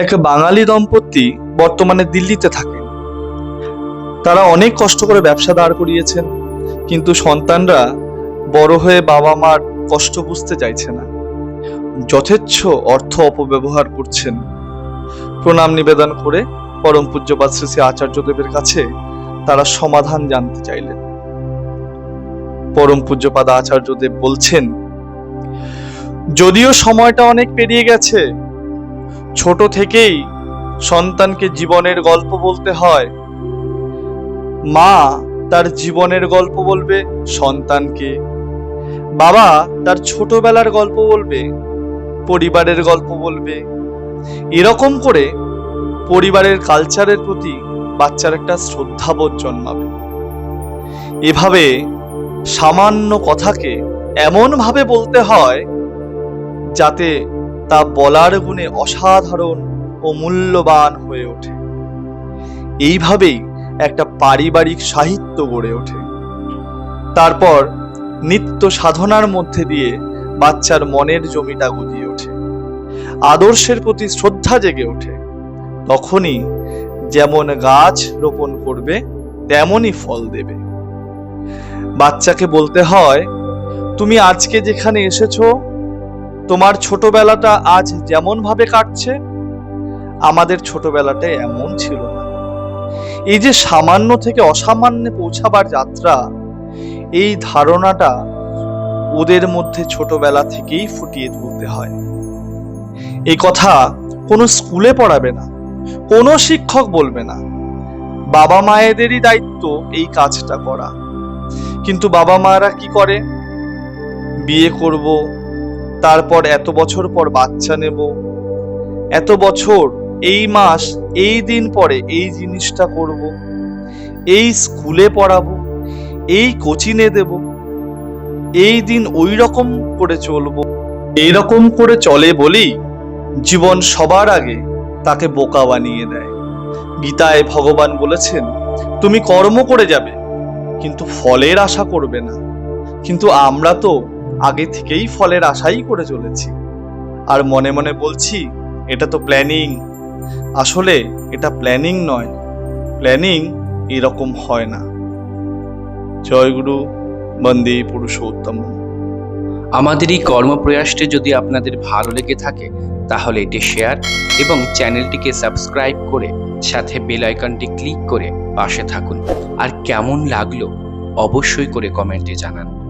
এক বাঙালি দম্পতি বর্তমানে দিল্লিতে থাকেন। তারা অনেক কষ্ট করে ব্যবসা দাঁড় করিয়েছেন, কিন্তু সন্তানরা বড় হয়ে বাবা মার কষ্ট বুঝতে চাইছে না। যথেচ্ছ অর্থ অপব্যবহার করছেন। প্রণাম নিবেদন করে পরম পূজ্যপাদ শ্রী শ্রী আচার্যদেবের কাছে তারা সমাধান জানতে চাইলেন। পরম পূজ্যপাদ আচার্যদেব বলছেন, যদিও সময়টা অনেক পেরিয়ে গেছে ছোট থেকেই সন্তানকে জীবনের গল্প বলতে হয়। মা তার জীবনের গল্প বলবে সন্তানকে। বাবা তার ছোটবেলার গল্প বলবে, পরিবারের গল্প বলবে। এরকম করে পরিবারের কালচারের প্রতি বাচ্চার একটা শ্রদ্ধাবোধ জন্মাবে। এভাবে সামান্য কথাকে এমন ভাবে বলতে হয় যাতে তা বলার গুণে অসাধারণ ও মূল্যবান হয়ে ওঠে। এইভাবেই একটা পারিবারিক সাহিত্য গড়ে ওঠে। তারপর নিত্য সাধনার মধ্যে দিয়ে বাচ্চার মনের জমিটা গজিয়ে ওঠে। আদর্শের প্রতি শ্রদ্ধা জেগে ওঠে। তখনই যেমন গাছ রোপণ করবে, তেমনই ফল দেবে। বাচ্চাকে বলতে হয়, তুমি আজকে যেখানে এসেছ তোমার ছোটবেলাটা আজ যেমন ভাবে কাটছে, আমাদের ছোটবেলাটা এমন ছিল না। এই যে সামান্য থেকে অসামান্যে পৌঁছাবার যাত্রা, এই ধারণাটা ওদের মধ্যে ছোটবেলা থেকেই ফুটিয়ে তুলতে হয়। এই কথা কোনো স্কুলে পড়াবে না, কোনো শিক্ষক বলবে না। বাবা মায়েদেরই দায়িত্ব এই কাজটা করা। কিন্তু বাবা মারা কি করে? বিয়ে করব তারপর এত বছর পর বাচ্চা নেব। এত বছর, এই মাস, এই দিন পরে এই জিনিসটা করব। এই স্কুলে পড়াবো, এই কোচিনে দেব। এই দিন ওই রকম করে চলবো। এইরকম করে চলে বলেই জীবন সবার আগে তাকে বোকা বানিয়ে দেয়। গীতায় ভগবান বলেছেন, তুমি কর্ম করে যাবে, কিন্তু ফলের আশা করবে না। কিন্তু আমরা তো আগে থেকেই ফলের আশাই করে চলেছি। আর মনে মনে বলছি, এটা তো প্ল্যানিং আসলে এটা প্ল্যানিং নয়। প্ল্যানিং এরকম হয় না। জয়গুরু বন্দে পুরুষোত্তম। আমাদের এই কর্মপ্রয়াসটি যদি আপনাদের ভালো লেগে থাকে, তাহলে এটি শেয়ার এবং চ্যানেলটিকে সাবস্ক্রাইব করে সাথে বেল আইকনটি ক্লিক করে পাশে থাকুন। আর কেমন লাগল, অবশ্যই করে কমেন্টে জানান।